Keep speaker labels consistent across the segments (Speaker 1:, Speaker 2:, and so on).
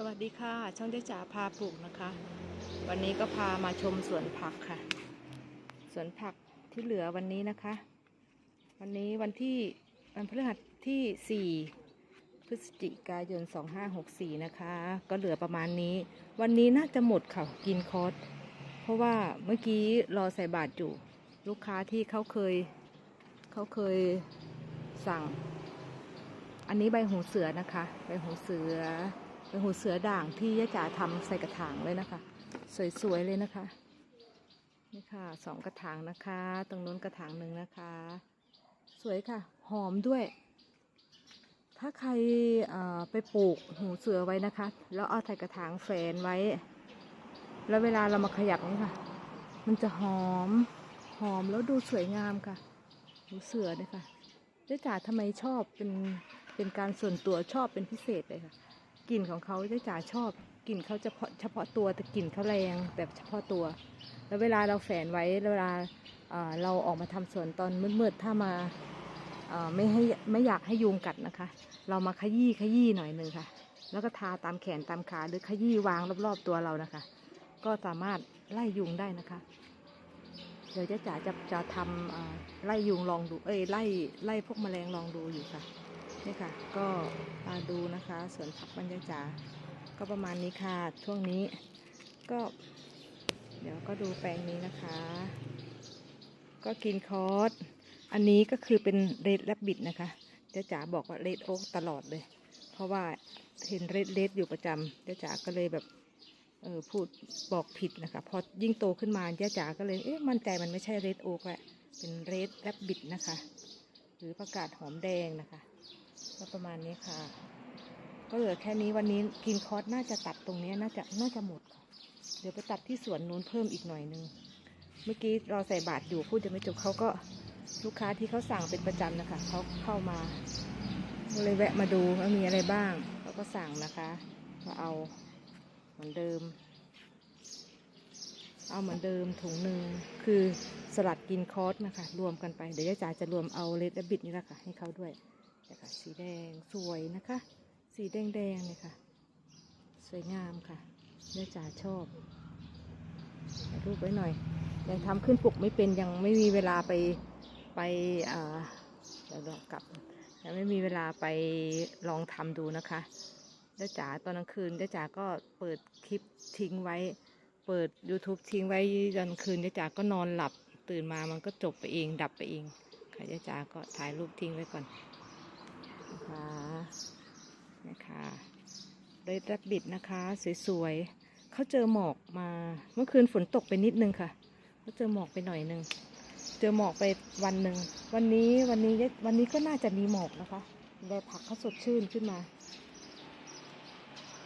Speaker 1: สวัสดีค่ะ ช่องเจ๊จ๋าพาปลูกนะคะ วันนี้ก็พามาชมสวนผักค่ะ สวนผักที่เหลือวันนี้นะคะ วันนี้วันที่วันพฤหัสที่ 4 พฤศจิกายน 2564 นะคะ ก็เหลือประมาณนี้ วันนี้น่าจะหมดค่ะกินคอสเพราะว่าเมื่อกี้รอใส่บาตรอยู่ ลูกค้าที่เขาเคยเขาเคยสั่ง อันนี้ใบหูเสือนะคะ ใบหูเสือ ใบหูเสือด่างที่ย่าจ๋าทำใส่กระถางเลยนะคะ สวยๆเลยนะคะ นี่ค่ะสองกระถางนะคะ ตรงนู้นกระถางหนึ่งนะคะ สวยค่ะ หอมด้วย ถ้าใครไปปลูกหูเสือไว้นะคะ แล้วเอาใส่กระถางแฝนไว้ แล้วเวลาเรามาขยับนี่ค่ะ มันจะหอมหอมแล้วดูสวยงามค่ะหูเสือเนี่ยค่ะย่าจ๋าทำไมชอบเป็นเป็นการส่วนตัวชอบเป็นพิเศษเลยค่ะ กลิ่นของเขาจะจ๋าชอบกลิ่นเขาเฉพาะเฉพาะตัวแต่กลิ่นเขาแรงแบบเฉพาะตัว แล้วเวลาเราแฝนไว้เวลาเราออกมาทำสวนตอนมืดๆถ้ามาไม่ให้ไม่อยากให้ยุงกัดนะคะ เรามาขยี้ขยี้หน่อยหนึ่งค่ะ แล้วก็ทาตามแขนตามขาหรือขยี้วางรอบๆตัวเรานะคะ ก็สามารถไล่ยุงได้นะคะเดี๋ยวเจ๊จ๋าจะจะทำไล่ยุงลองดู เอ้ยไล่ไล่พวกแมลงลองดูอยู่ค่ะ นี่ค่ะ ก็มาดูนะคะสวนผักบรรยากาก็ประมาณนี้ค่ะ ช่วงนี้ก็ เดี๋ยวก็ดูแปลงนี้นะคะ ก็กินคอร์สอันนี้ก็คือเป็นเรดแลบบิดนะคะเจ๊จ๋าบอกว่าเรดโอ๊กตลอดเลย เพราะว่าเห็นเรดเลดอยู่ประจำเจ๊จ๋าก็เลยแบบเออพูดบอกผิดนะคะ พอยิ่งโตขึ้นมาเจ๊จ๋าก็เลยเอ๊ะมั่นใจมันไม่ใช่เรดโอ๊กแหละเป็นเรดแลบบิดนะคะ หรือประกาศหอมแดงนะคะ ก็ประมาณนี้ค่ะ ก็เหลือแค่นี้วันนี้กินคอร์สน่าจะตัดตรงนี้น่าจะน่าจะหมดค่ะ เดี๋ยวไปตัดที่สวนนู้นเพิ่มอีกหน่อยนึง เมื่อกี้เราใส่บาทอยู่พูดจะไม่จบเขาก็ลูกค้าที่เขาสั่งเป็นประจำนะคะเขาเข้ามาก็เลยแวะมาดูว่ามีอะไรบ้างเขาก็สั่งนะคะก็เอาเหมือนเดิม เอาเหมือนเดิมถุงหนึ่งคือสลัดกินคอร์สนะคะ รวมกันไปเดี๋ยวย่าจ๋าจะรวมเอาเลดและบิดนี่แหละค่ะให้เขาด้วย นะคะสีแดงสวยนะคะ สีแดงแดงๆเนี่ยค่ะ สวยงามค่ะแม่จ๋าชอบถ่ายรูปไว้หน่อย ยังทำขึ้นปลุกไม่เป็นยังไม่มีเวลาไปไปอ่าเดี๋ยวกลับยังไม่มีเวลาไปลองทำดูนะคะแม่จ๋าตอนกลางคืนแม่จ๋าก็เปิดคลิปทิ้งไว้ เปิด YouTube ทิ้งไว้จนคืนแม่จ๋าก็นอนหลับตื่นมามันก็จบไปเองดับไปเองค่ะแม่จ๋าก็ถ่ายรูปทิ้งไว้ก่อน นะคะนะคะเรดแรบบิดนะคะ สวยๆเขาเจอหมอกมาเมื่อคืนฝนตกไปนิดนึงค่ะเขาเจอหมอกไปหน่อยนึง เจอหมอกไปวันหนึ่งวันนี้วันนี้วันนี้ก็น่าจะมีหมอกนะคะแดดผักเขาสดชื่นขึ้นมา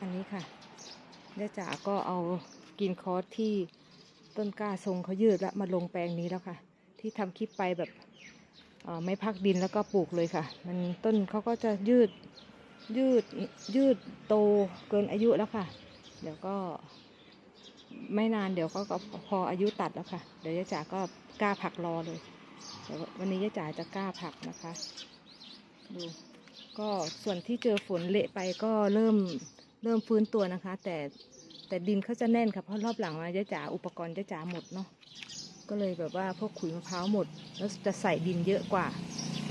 Speaker 1: อันนี้ค่ะแม่จ๋าก็เอากินคอร์สที่ต้นกล้าทรงเขายืดแล้วมาลงแปลงนี้แล้วค่ะ ที่ทำคลิปไปแบบ ไม่พักดินแล้วก็ปลูกเลยค่ะ มันต้นเขาก็จะยืดยืดยืดโตเกินอายุแล้วค่ะ เดี๋ยวก็ ไม่นานเดี๋ยวก็พออายุตัดแล้วค่ะ เดี๋ยวยายจ๋าก็กล้าผักรอเลยเดี๋ยววันนี้ยายจ๋าจะกล้าผักนะคะดูก็ส่วนที่เจอฝนเละไปก็เริ่มเริ่มฟื้นตัวนะคะ แต่แต่ดินเขาจะแน่นค่ะเพราะรอบหลังมายายจ๋าอุปกรณ์ยายจ๋าหมดเนาะ ก็เลยแบบว่าพวกขุยมะพร้าวหมด แล้วจะใส่ดินเยอะกว่า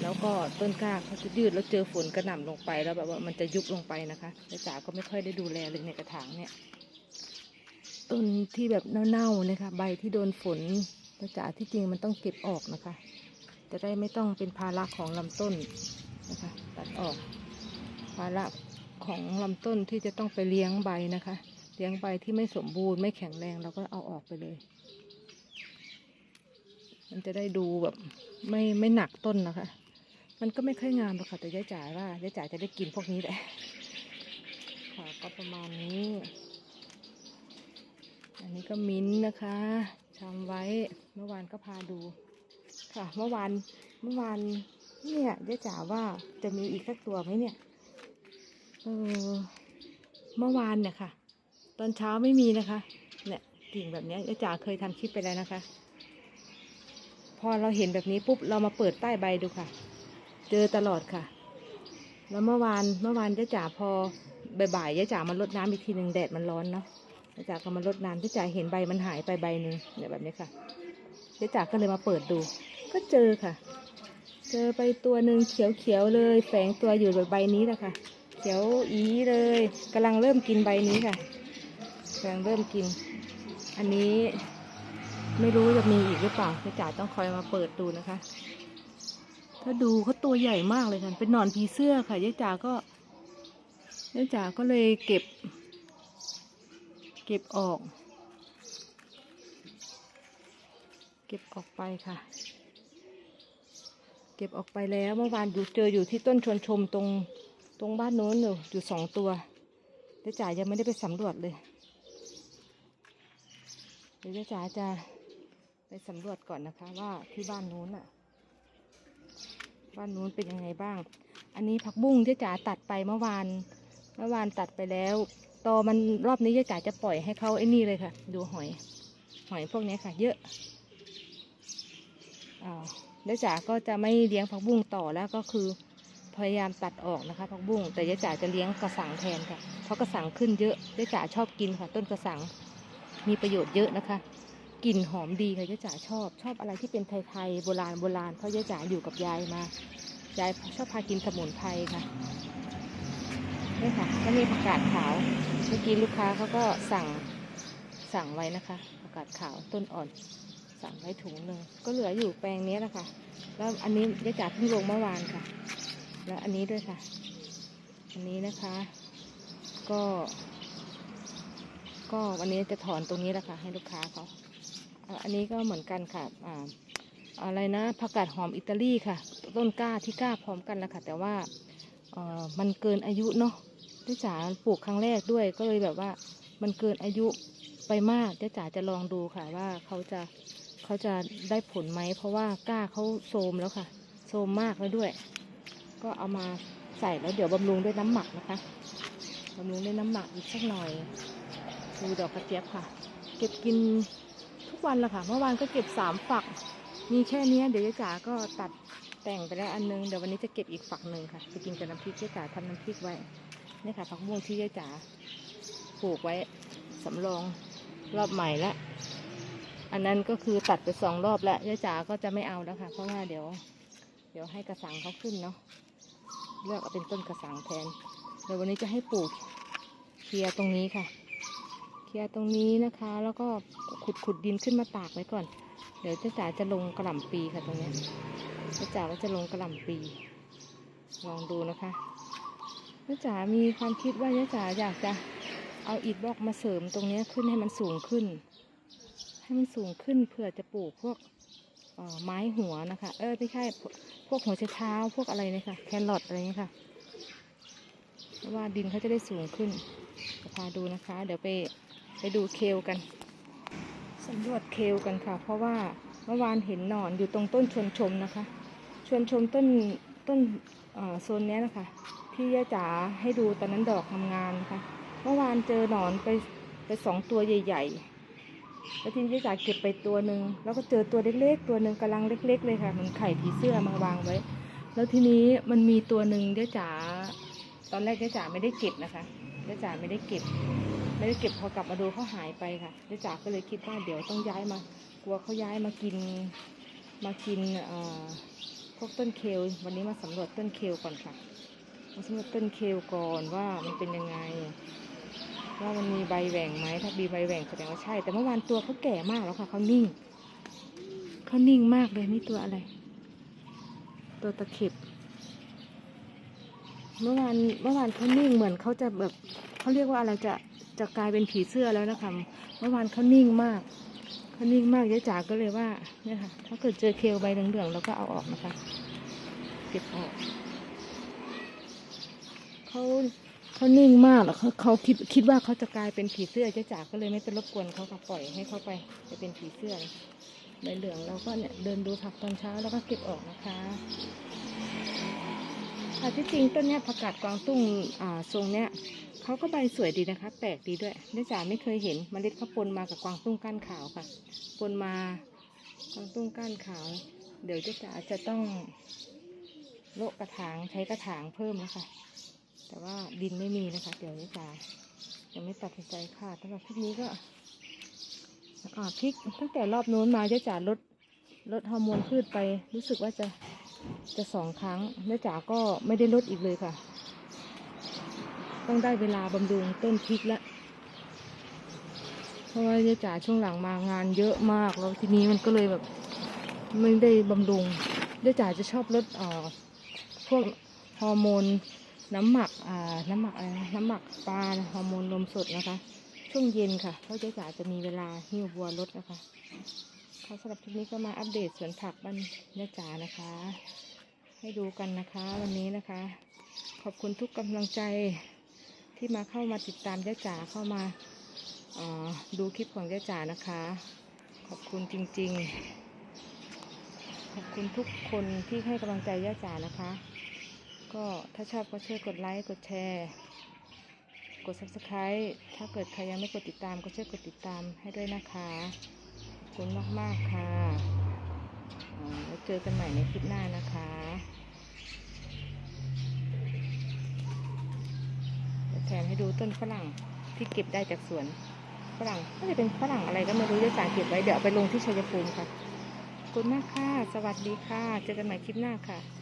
Speaker 1: แล้วก็ต้นกล้าเขาจะยืดแล้วเจอฝนกระหน่ำลงไปแล้วแบบว่ามันจะยุบลงไปนะคะแต่จ๋าก็ไม่ค่อยได้ดูแลเลยในกระถางเนี่ยต้นที่แบบเน่าๆนี่ยค่ะใบที่โดนฝนแต่จ๋าที่จริงมันต้องเก็บออกนะคะ จะได้ไม่ต้องเป็นภาระของลำต้นนะคะตัดออก ภาระของลำต้นที่จะต้องไปเลี้ยงใบนะคะ เลี้ยงใบที่ไม่สมบูรณ์ไม่แข็งแรงเราก็เอาออกไปเลย มันจะได้ดูแบบไม่ไม่หนักต้นนะคะ มันก็ไม่ค่อยงามหรอกค่ะแต่ยายจ๋าว่ายายจ๋าจะได้กินพวกนี้แหละ ค่ะก็ประมาณนี้ อันนี้ก็มิ้นท์นะคะทำไว้เมื่อวานก็พาดู ค่ะ เมื่อวานเมื่อวานเนี่ยยายจ๋าว่าจะมีอีกสักตัวไหมเนี่ยเออเมื่อวานเนี่ยค่ะ ตอนเช้าไม่มีนะคะ เนี่ยกิ่งแบบนี้ยยายจ๋าเคยทำคลิปไปแล้วนะคะ พอเราเห็นแบบนี้ปุ๊บเรามาเปิดใต้ใบดูค่ะ เจอตลอดค่ะ แล้วเมื่อวานเมื่อวานเจจ๋าพอบ่ายๆยายจ๋ามารดน้ำอีกทีหนึ่งแดดมันร้อนเนาะยายจ๋าก็มารดน้ำยายจ๋าเห็นใบมันหายไปใบหนึ่งเนี่ยแบบนี้ค่ะยายจ๋าก็เลยมาเปิดดู ก็เจอค่ะ เจอไปตัวหนึ่งเขียวๆเลย แฝงตัวอยู่บนใบนี้แหละค่ะเขียวอีเลยกำลังเริ่มกินใบนี้ค่ะกำลังเริ่มกิน อันนี้ ไม่รู้จะมีอีกหรือเปล่ายายจ๋าต้องคอยมาเปิดดูนะคะ ถ้าดูเขาตัวใหญ่มากเลยค่ะ เป็นหนอนผีเสื้อค่ะยายจ๋าก็ยายจ๋าก็เลยเก็บ เก็บออก เก็บออกไปค่ะ เก็บออกไปแล้วเมื่อวานอยู่เจออยู่ที่ต้นชวนชมตรงตรงบ้านโน้นอยู่อยู่สองตัวยายจ๋ายังไม่ได้ไปสำรวจเลยเดี๋ยวยายจ๋าจะ ไปสำรวจก่อนนะคะว่าที่บ้านโน้นอะบ้านนู้นเป็นยังไงบ้าง อันนี้ผักบุ้งที่จ๋าตัดไปเมื่อวาน เมื่อวานตัดไปแล้ว ตอมันรอบนี้จ๋าจะปล่อยให้เขาไอ้นี่เลยค่ะ ดูหอย หอยพวกนี้ค่ะ เยอะอ่ายายจ๋าก็จะไม่เลี้ยงผักบุ้งต่อแล้วก็คือพยายามตัดออกนะคะผักบุ้งแต่ยายจ๋าจะเลี้ยงกระสังแทนค่ะ เพราะกระสังขึ้นเยอะยายจ๋าชอบกินค่ะ ต้นกระสังมีประโยชน์เยอะนะคะ กลิ่นหอมดีค่ะยายจ๋าชอบ ชอบอะไรที่เป็นไทยๆโบราณโบราณเพราะยายจ๋าอยู่กับยายมายายชอบพากินสมุนไพรค่ะนี่ค่ะก็มีผักกาดขาวเมื่อกี้ลูกค้าเขาก็สั่งสั่งไว้นะคะผักกาดขาวต้นอ่อนสั่งไว้ถุงหนึ่งก็เหลืออยู่แปลงนี้แหละค่ะ แล้วอันนี้ยายจ๋าเพิ่งลงเมื่อวานค่ะ แล้วอันนี้ด้วยค่ะ อันนี้นะคะ ก็ ก็วันนี้จะถอนตรงนี้แหละค่ะ ให้ลูกค้าเขา อันนี้ก็เหมือนกันค่ะอ่าอะไรนะผักกาดหอมอิตาลีค่ะ ต้นกล้าที่กล้าพร้อมกันแล้วค่ะ แต่ว่าเออมันเกินอายุเนาะที่จ๋าปลูกครั้งแรกด้วยก็เลยแบบว่า มันเกินอายุไปมากเจ๊จ๋าจะลองดูค่ะว่าเขาจะเขาจะได้ผลไหมเพราะว่ากล้าเขาโทมแล้วค่ะโทมมากแล้วด้วย ก็เอามาใส่แล้วเดี๋ยวบำรุงด้วยน้ำหมักนะคะบำรุงด้วยน้ำหมักอีกสักหน่อยดูดอกกระเจี๊ยบค่ะ เก็บกิน กวันละค่ะ เมื่อวานก็เก็บสามฝัก มีแค่นี้เดี๋ยวยายจ๋าก็ตัดแต่งไปแล้วอันนึง เดี๋ยววันนี้จะเก็บอีกฝักหนึ่งค่ะ จะกินกับน้ำพริกยายจ๋าทำน้ำพริกไว้ นี่ค่ะผักบุ้งที่ยายจ๋าปลูกไว้สำรองรอบใหม่ละ อันนั้นก็คือตัดไปสองรอบแล้วยายจ๋าก็จะไม่เอาแล้วค่ะ เพราะว่าเดี๋ยว เดี๋ยวให้กระสังเขาขึ้นเนาะ เลือกเอาเป็นต้นกระสังแทน เดี๋ยววันนี้จะให้ปลูกเคลียร์ตรงนี้ค่ะ เคลียร์ตรงนี้นะคะ แล้วก็ขุดขุดดินขึ้นมาตากไว้ก่อน เดี๋ยวเจ้าจ๋าจะลงกระหล่ำปีค่ะตรงนี้เจ้าจ๋าก็จะลงกระหล่ำปี ลองดูนะคะเจ้าจ๋ามีความคิดว่าเจ้าจ๋าอยากจะเอาอิฐบล็อกมาเสริมตรงนี้ขึ้นให้มันสูงขึ้น ให้มันสูงขึ้นเพื่อจะปลูกพวกไม้หัวนะคะ เออไม่ใช่พวกหัวไชเท้าพวกอะไรเนี่ยค่ะ แครอทอะไรเงี้ยค่ะเพราะว่าดินเขาจะได้สูงขึ้นจะพาดูนะคะ เดี๋ยวไป ไปดูเคลกันสำรวจเคลกันค่ะ เพราะว่าเมื่อวานเห็นหนอนอยู่ตรงต้นชวนชมนะคะ ชวนชมต้นต้นโซนนี้นะคะที่ย่าจ๋าให้ดูตอนนั้นดอกทำงานนะคะเมื่อวานเจอหนอนไปไปสองตัวใหญ่ๆแล้วทีนี้ย่าจ๋าเก็บไปตัวหนึ่งแล้วก็เจอตัวเล็กๆ ตัวหนึ่งกำลังเล็ก ๆ เลยค่ะเหมันไข่ผีเสื้อมาวางไว้ แล้วทีนี้มันมีตัวหนึ่งย่าจ๋าตอนแรกย่าจ๋าไม่ได้เก็บนะคะ ย่าจ๋าไม่ได้เก็บ ไม่ได้เก็บพอกลับมาดูเขาหายไปค่ะเจ๊จ๋าก็เลยคิดว่าเดี๋ยวต้องย้ายมากลัวเขาย้ายมากินมากินพวกต้นเคลวันนี้มาสำรวจต้นเคลก่อนค่ะมาสำรวจต้นเคลก่อนว่ามันเป็นยังไงว่ามันมีใบแหว่งไหมถ้ามีใบแหว่งแสดงว่าใช่ แต่เมื่อวานตัวเขาแก่มากแล้วค่ะเขานิ่งเขานิ่งมากเลยนี่ตัวอะไร ตัวตะเข็บ เมื่อวานเมื่อวานเขานิ่งเหมือนเขาจะแบบเขาเรียกว่าอะไรจะจะกลายเป็นผีเสื้อแล้วนะคะเมื่อวานเขานิ่งมากเขานิ่งมากยายจ๋าก็เลยว่าเนี่ยค่ะ ถ้าเกิดเจอเคลใบเหลืองๆเราก็เอาออกนะคะเก็บออกเขาเขานิ่งมากแล้วเขาเขาคิดคิดว่าเขาจะกลายเป็นผีเสื้อยายจ๋าก็เลยไม่ไปรบกวนเขาค่ะปล่อยให้เขาไปจะเป็นผีเสื้อใบเหลืองเราก็เนี่ยเดินดูผักตอนเช้าแล้วก็เก็บออกนะคะ ค่ะที่จริงต้นเนี้ยผักกาดกวางตุ้งอ่าทรงเนี้ยเขาก็ใบสวยดีนะคะ แปลกดีด้วยเนื่จ๋าไม่เคยเห็นเมล็ดเขาปนมากับกวางตุ้งก้านขาวค่ะปนมากวางตุ้งก้านขาว เดี๋ยวเจ๊จ๋าจะต้องโละกระถางใช้กระถางเพิ่มนะคะ แต่ว่าดินไม่มีนะคะ เดี๋ยวนี้จะยังไม่ตัดสินใจค่ะสำหรับคลิปนี้ก็อ่าพริกตั้งแต่รอบนู้นมาเจะจ๋าลดลดฮอร์โมนพืชไปรู้สึกว่าจะ จะสองครั้งแม่จ๋าก็ไม่ได้ลดอีกเลยค่ะ ต้องได้เวลาบำรุงต้นพริกแล้วเพราะว่าเจ๊จ๋าช่วงหลังมางานเยอะมากแล้วทีนี้มันก็เลยแบบไม่ได้บำรุงเจ๊จ๋าจะชอบลดอ่อพวกฮอร์โมนน้ำหมักอ่าน้ำหมักอะไรนะน้ำหมักปลาฮอร์โมนนมสดนะคะ ช่วงเย็นค่ะเพราะเจ๊จ๋าจะมีเวลาหิ้วบัวลดนะคะ คะสำหรับคลิปนี้ก็มาอัปเดตสวนผักบ้านเจ๊จ๋านะคะ ให้ดูกันนะคะวันนี้นะคะ ขอบคุณทุกกำลังใจที่มาเข้ามาติดตามเจ๊จ๋าเข้ามาดูคลิปของเจ๊จ๋านะคะ ขอบคุณจริง ๆ ขอบคุณทุกคนที่ให้กำลังใจเจ๊จ๋านะคะ ก็ถ้าชอบก็ช่วยกดไลค์กดแชร์กด subscribe ถ้าเกิดใครยังไม่กดติดตามก็ช่วยกดติดตามให้ด้วยนะคะ คุณมาก ๆ ค่ะแล้วเจอกันใหม่ในคลิปหน้านะคะแถมให้ดูต้นฝรั่งที่เก็บได้จากสวนฝรั่งก็จะเป็นฝรั่งอะไรก็ไม่รู้จะจ่าเก็บไว้เดี๋ยวเอาไปลงที่ชัยภูมิค่ะ ขอบคุณมากค่ะ สวัสดีค่ะ เจอกันใหม่คลิปหน้าค่ะ